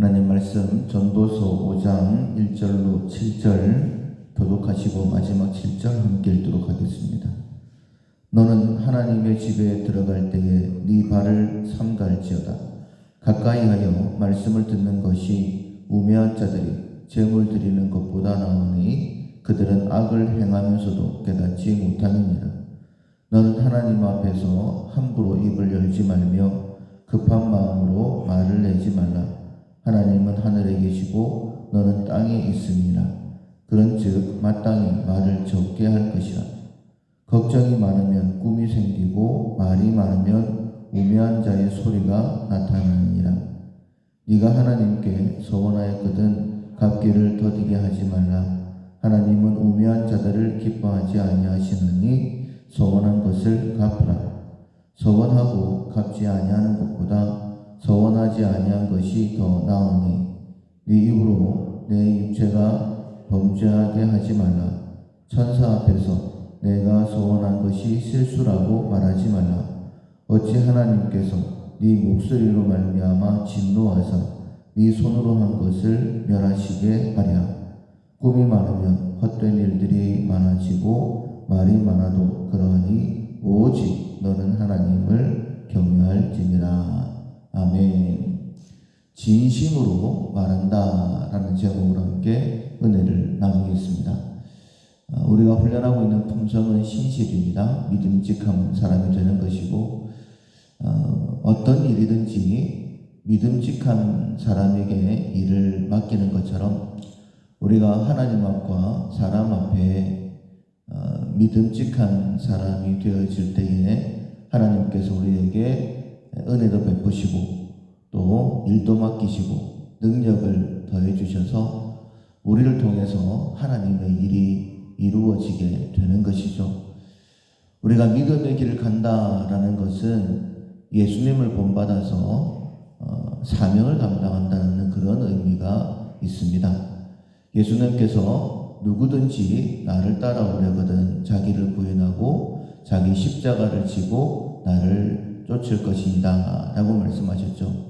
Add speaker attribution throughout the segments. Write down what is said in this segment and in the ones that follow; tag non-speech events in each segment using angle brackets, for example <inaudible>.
Speaker 1: 하나님 말씀 전도서 5장 1절로 7절 교독하시고 마지막 7절 함께 읽도록 하겠습니다. 너는 하나님의 집에 들어갈 때에 네 발을 삼갈지어다. 가까이 하여 말씀을 듣는 것이 우매한 자들이 재물 드리는 것보다 나으니 그들은 악을 행하면서도 깨닫지 못하느니라. 너는 하나님 앞에서 함부로 입을 열지 말며 급한 마음으로 말을 내지 말라. 하나님은 하늘에 계시고 너는 땅에 있음이라. 그런즉 마땅히 말을 적게 할 것이라. 걱정이 많으면 꿈이 생기고 말이 많으면 우매한 자의 소리가 나타나느니라. 네가 하나님께 서원하였거든 갚기를 더디게 하지 말라. 하나님은 우매한 자들을 기뻐하지 아니하시느니 서원한 것을 갚으라. 서원하고 갚지 아니하는 것보다 서원하지 아니한 것이 더 나으니 네 입으로 내 육체가 범죄하게 하지 말라. 천사 앞에서 내가 서원한 것이 실수라고 말하지 말라. 어찌 하나님께서 네 목소리로 말미암아 진노하사 네 손으로 한 것을 멸하시게 하랴. 꿈이 많으면 헛된 일들이 많아지고 말이 많아도 그러하니 오직 너는 하나님을 경외할지니라. 아멘. 진심으로 말한다 라는 제목으로 함께 은혜를 나누겠습니다. 아, 우리가 훈련하고 있는 품성은 신실입니다. 믿음직한 사람이 되는 것이고 어, 어떤 일이든지 믿음직한 사람에게 일을 맡기는 것처럼 우리가 하나님 앞과 사람 앞에 어, 믿음직한 사람이 되어질 때에 하나님께서 우리에게 은혜도 베푸시고 또 일도 맡기시고 능력을 더해 주셔서 우리를 통해서 하나님의 일이 이루어지게 되는 것이죠. 우리가 믿음의 길을 간다라는 것은 예수님을 본받아서 어, 사명을 감당한다는 그런 의미가 있습니다. 예수님께서 누구든지 나를 따라오려거든 자기를 부인하고 자기 십자가를 지고 나를 쫓을 것이다 라고 말씀하셨죠.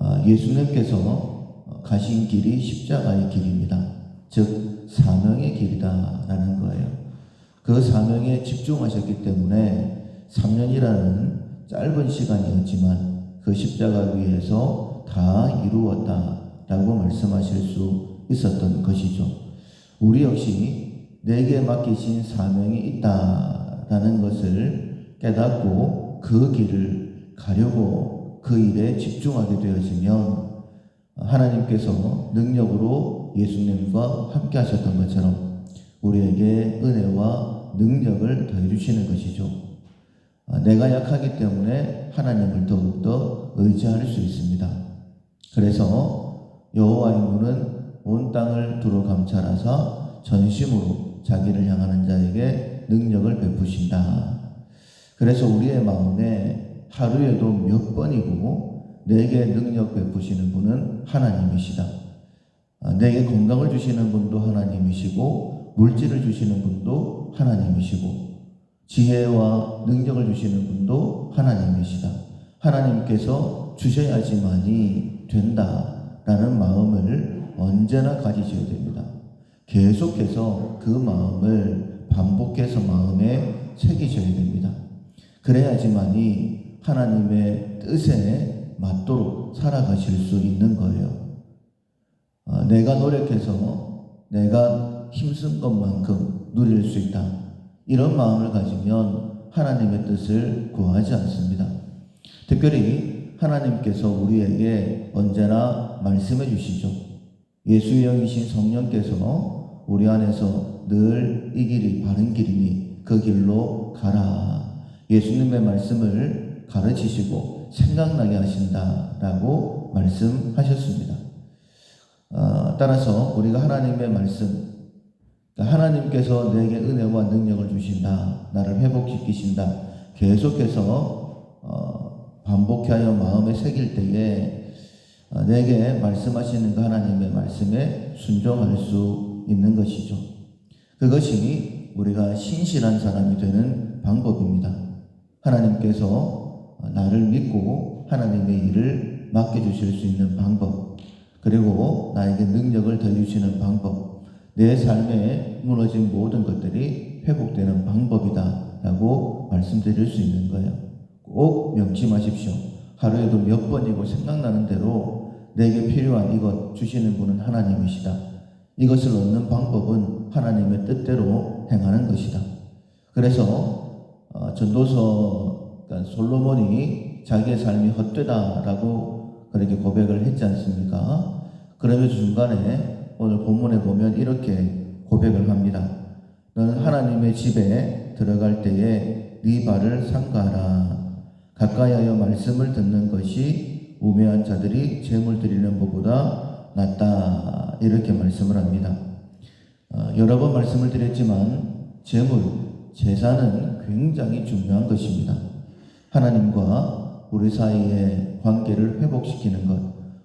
Speaker 1: 어, 예수님께서 가신 길이 십자가의 길입니다. 즉 사명의 길이다 라는 거예요. 그 사명에 집중하셨기 때문에 3년이라는 짧은 시간이었지만 그 십자가 위에서 다 이루었다 라고 말씀하실 수 있었던 것이죠. 우리 역시 내게 맡기신 사명이 있다라는 것을 깨닫고 그 길을 가려고 그 일에 집중하게 되어지면 하나님께서 능력으로 예수님과 함께 하셨던 것처럼 우리에게 은혜와 능력을 더해 주시는 것이죠. 내가 약하기 때문에 하나님을 더욱더 의지할 수 있습니다. 그래서 여호와의 문은 온 땅을 두루 감찰하사 전심으로 자기를 향하는 자에게 능력을 베푸신다. 그래서 우리의 마음에 하루에도 몇 번이고 내게 능력 베푸시는 분은 하나님이시다. 아, 내게 건강을 주시는 분도 하나님이시고 물질을 주시는 분도 하나님이시고 지혜와 능력을 주시는 분도 하나님이시다. 하나님께서 주셔야지만이 된다라는 마음을 언제나 가지셔야 됩니다. 계속해서 그 마음을 반복해서 마음에 새기셔야 됩니다. 그래야지만이 하나님의 뜻에 맞도록 살아가실 수 있는 거예요. 어, 내가 노력해서 내가 힘쓴 것만큼 누릴 수 있다. 이런 마음을 가지면 하나님의 뜻을 구하지 않습니다. 특별히 하나님께서 우리에게 언제나 말씀해 주시죠. 예수의 영이신 성령께서 우리 안에서 늘 이 길이 바른 길이니 그 길로 가라. 예수님의 말씀을 가르치시고 생각나게 하신다라고 말씀하셨습니다. 어, 따라서 우리가 하나님의 말씀, 그러니까 하나님께서 내게 은혜와 능력을 주신다, 나를 회복시키신다, 계속해서 어, 반복하여 마음에 새길 때에 어, 내게 말씀하시는 그 하나님의 말씀에 순종할 수 있는 것이죠. 그것이 우리가 신실한 사람이 되는 방법입니다. 하나님께서 나를 믿고 하나님의 일을 맡겨주실 수 있는 방법. 그리고 나에게 능력을 더 주시는 방법, 내 삶에 무너진 모든 것들이 회복되는 방법이다 라고 말씀드릴 수 있는 거예요. 꼭 명심하십시오. 하루에도 몇 번이고 생각나는 대로 내게 필요한 이것 주시는 분은 하나님이시다. 이것을 얻는 방법은 하나님의 뜻대로 행하는 것이다. 그래서 어, 전도서 그러니까 솔로몬이 자기의 삶이 헛되다라고 그렇게 고백을 했지 않습니까? 그러면서 중간에 오늘 본문에 보면 이렇게 고백을 합니다. 너는 하나님의 집에 들어갈 때에 네 발을 삼가하라. 가까이하여 말씀을 듣는 것이 우매한 자들이 재물 드리는 것보다 낫다. 이렇게 말씀을 합니다. 어, 여러 번 말씀을 드렸지만 재물, 제사는 굉장히 중요한 것입니다. 하나님과 우리 사이의 관계를 회복시키는 것,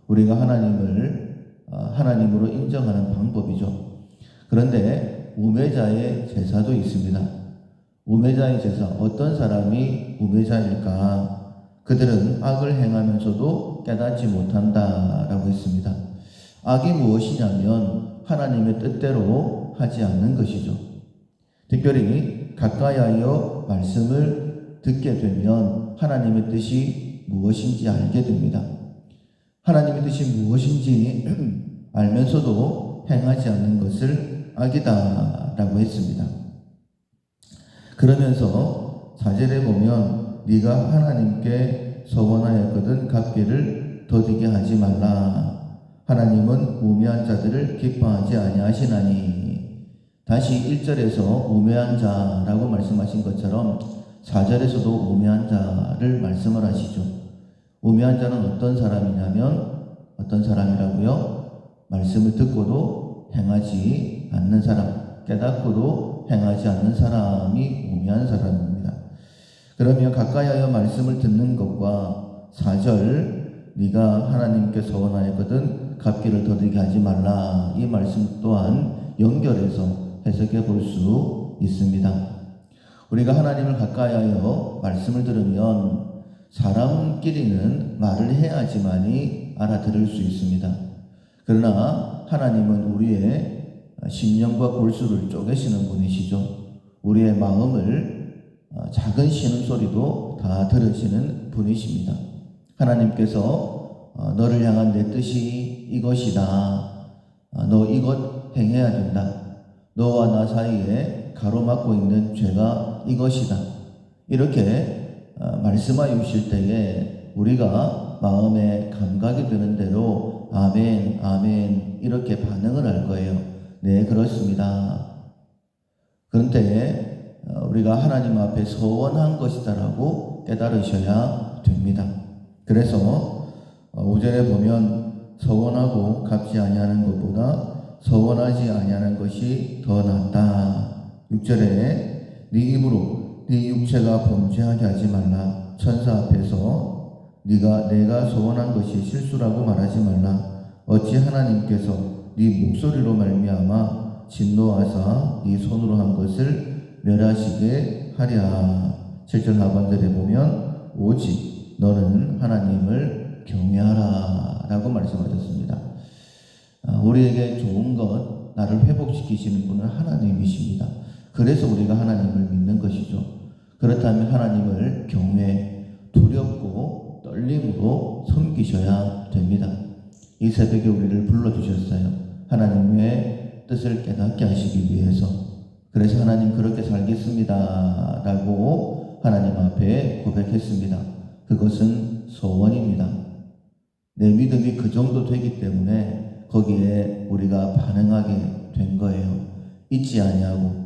Speaker 1: 우리가 하나님을 어, 하나님으로 인정하는 방법이죠. 그런데 우매자의 제사도 있습니다. 우매자의 제사, 어떤 사람이 우매자일까? 그들은 악을 행하면서도 깨닫지 못한다라고 했습니다. 악이 무엇이냐면 하나님의 뜻대로 하지 않는 것이죠. 특별히 가까이하여 말씀을 듣게 되면 하나님의 뜻이 무엇인지 알게 됩니다. 하나님의 뜻이 무엇인지 <clears throat> 알면서도 행하지 않는 것을 악이다라고 했습니다. 그러면서 사절에 보면 네가 하나님께 서원하였거든 갚기를 더디게 하지 말라. 하나님은 우매한 자들을 기뻐하지 아니하시나니. 다시 1절에서 우매한 자라고 말씀하신 것처럼 4절에서도 우매한 자를 말씀을 하시죠. 우매한 자는 어떤 사람이냐면 어떤 사람이라고요? 말씀을 듣고도 행하지 않는 사람, 깨닫고도 행하지 않는 사람이 우매한 사람입니다. 그러면 가까이하여 말씀을 듣는 것과 4절 네가 하나님께 서원하였거든 갚기를 더디게 하지 말라 이 말씀 또한 연결해서 해석해 볼 수 있습니다. 우리가 하나님을 가까이하여 말씀을 들으면 사람끼리는 말을 해야지만이 알아들을 수 있습니다. 그러나 하나님은 우리의 심령과 골수를 쪼개시는 분이시죠. 우리의 마음을 작은 신음소리도 다 들으시는 분이십니다. 하나님께서 어, 너를 향한 내 뜻이 이것이다. 어, 너 이것 행해야 된다. 너와 나 사이에 가로막고 있는 죄가 이것이다. 이렇게 어, 말씀하여 주실 때에 우리가 마음에 감각이 드는 대로 아멘, 아멘 이렇게 반응을 할 거예요. 네, 그렇습니다. 그런데 우리가 하나님 앞에 서원한 것이다라고 깨달으셔야 됩니다. 그래서 5절에 보면 서원하고 갚지 아니하는 것보다 서원하지 아니하는 것이 더 낫다. 6절에 네 입으로 네 육체가 범죄하게 하지 말라. 천사 앞에서 네가 내가 서원한 것이 실수라고 말하지 말라. 어찌 하나님께서 네 목소리로 말미암아 진노하사 네 손으로 한 것을 멸하시게 하랴. 7절 하반절에 보면 오직 너는 하나님을 경외하라 라고 말씀하셨습니다. 아, 우리에게 좋은 것, 나를 회복시키시는 분은 하나님이십니다. 그래서 우리가 하나님을 믿는 것이죠. 그렇다면 하나님을 경외, 두렵고 떨림으로 섬기셔야 됩니다. 이 새벽에 우리를 불러주셨어요. 하나님의 뜻을 깨닫게 하시기 위해서. 그래서 하나님 그렇게 살겠습니다. 라고 하나님 앞에 고백했습니다. 그것은 소원입니다. 내 믿음이 그 정도 되기 때문에 거기에 우리가 반응하게 된 거예요. 잊지 아니하고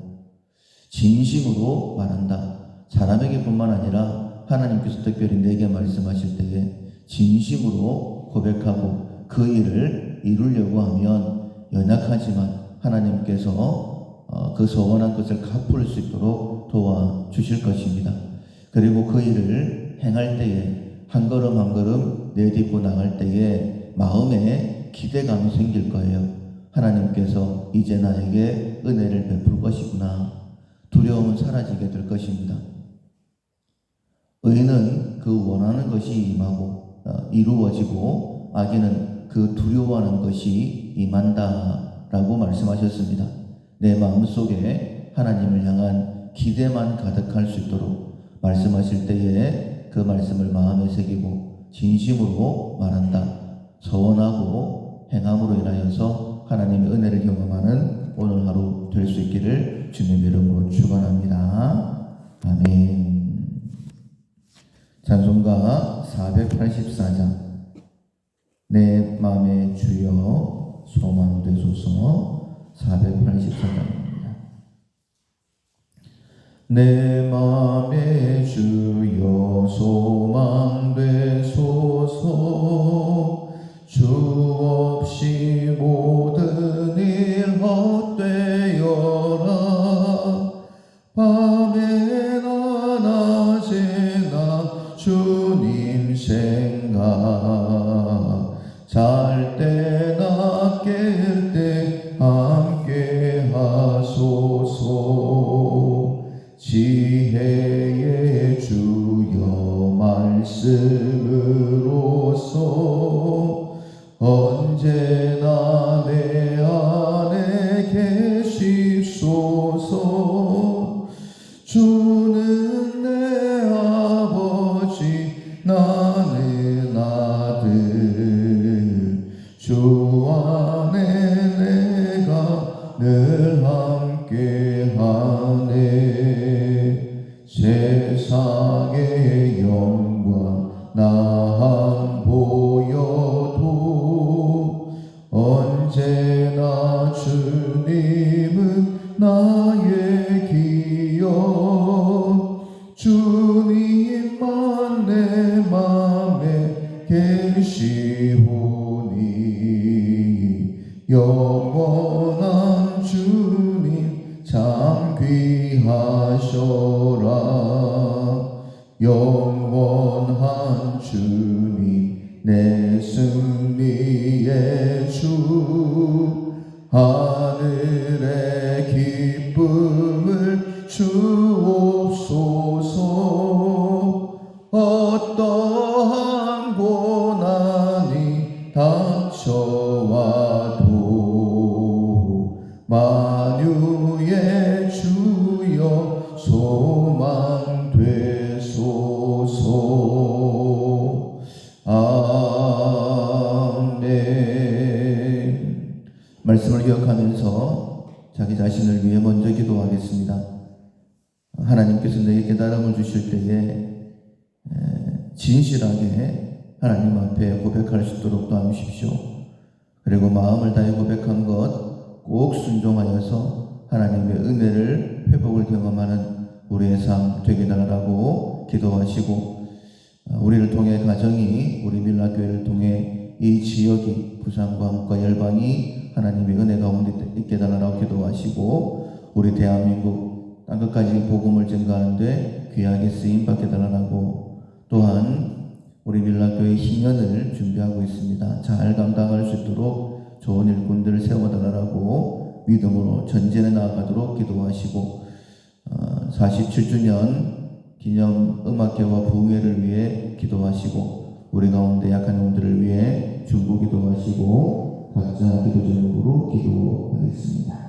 Speaker 1: 진심으로 말한다. 사람에게뿐만 아니라 하나님께서 특별히 내게 말씀하실 때에 진심으로 고백하고 그 일을 이루려고 하면 연약하지만 하나님께서 어, 그 소원한 것을 갚을 수 있도록 도와 주실 것입니다. 그리고 그 일을 행할 때에 한 걸음 한 걸음 내딛고 나갈 때에 마음에 기대감이 생길 거예요. 하나님께서 이제 나에게 은혜를 베풀 것이구나. 두려움은 사라지게 될 것입니다. 의는 그 원하는 것이 임하고 어, 이루어지고 악인은 그그 두려워하는 것이 임한다라고 말씀하셨습니다. 내 마음속에 하나님을 향한 기대만 가득할 수 있도록 말씀하실 때에 그 말씀을 마음에 새기고 진심으로 말한다. 서원하고 행함으로 인하여서 하나님의 은혜를 경험하는 오늘 하루 될 수 있기를 주님 이름으로 축원합니다. 아멘. 찬송가 484장 내 마음의 주여 소망되소서 484장입니다. 내 마음의 주여 소망되소서 주 없이 모든 일 헛되어라. 밤에나 낮에나 주님 생각 계시소서. 주는 내 아버지 나는 아들. 주 안에 내가 늘 함께하네. 세상의 영광 나한 보여도 언제나 주 내 승리의 주 하늘의 기쁨을 주 기억하면서 자기 자신을 위해 먼저 기도하겠습니다. 하나님께서 내게 깨달음을 주실 때에 에, 진실하게 하나님 앞에 고백할 수 있도록 도와주십시오. 그리고 마음을 다해 고백한 것 꼭 순종하여서 하나님의 은혜를 회복을 경험하는 우리의 삶 되게 달라고 기도하시고 어, 우리를 통해 가정이 우리 밀라교회를 통해 이 지역이 부산과 함과 열방이 하나님의 은혜 가운데 있게 달라고 기도하시고 우리 대한민국 땅 끝까지 복음을 증가하는데 귀하게 쓰임 받게 달라고 또한 우리 밀라교회 희년을 준비하고 있습니다. 잘 감당할 수 있도록 좋은 일꾼들을 세워달라고 믿음으로 전진해 나아가도록 기도하시고 47주년 기념 음악회와 부흥회를 위해 기도하시고 우리 가운데 약한 영들을 위해 중보 기도하시고 각자 기도 제목으로 기도하겠습니다.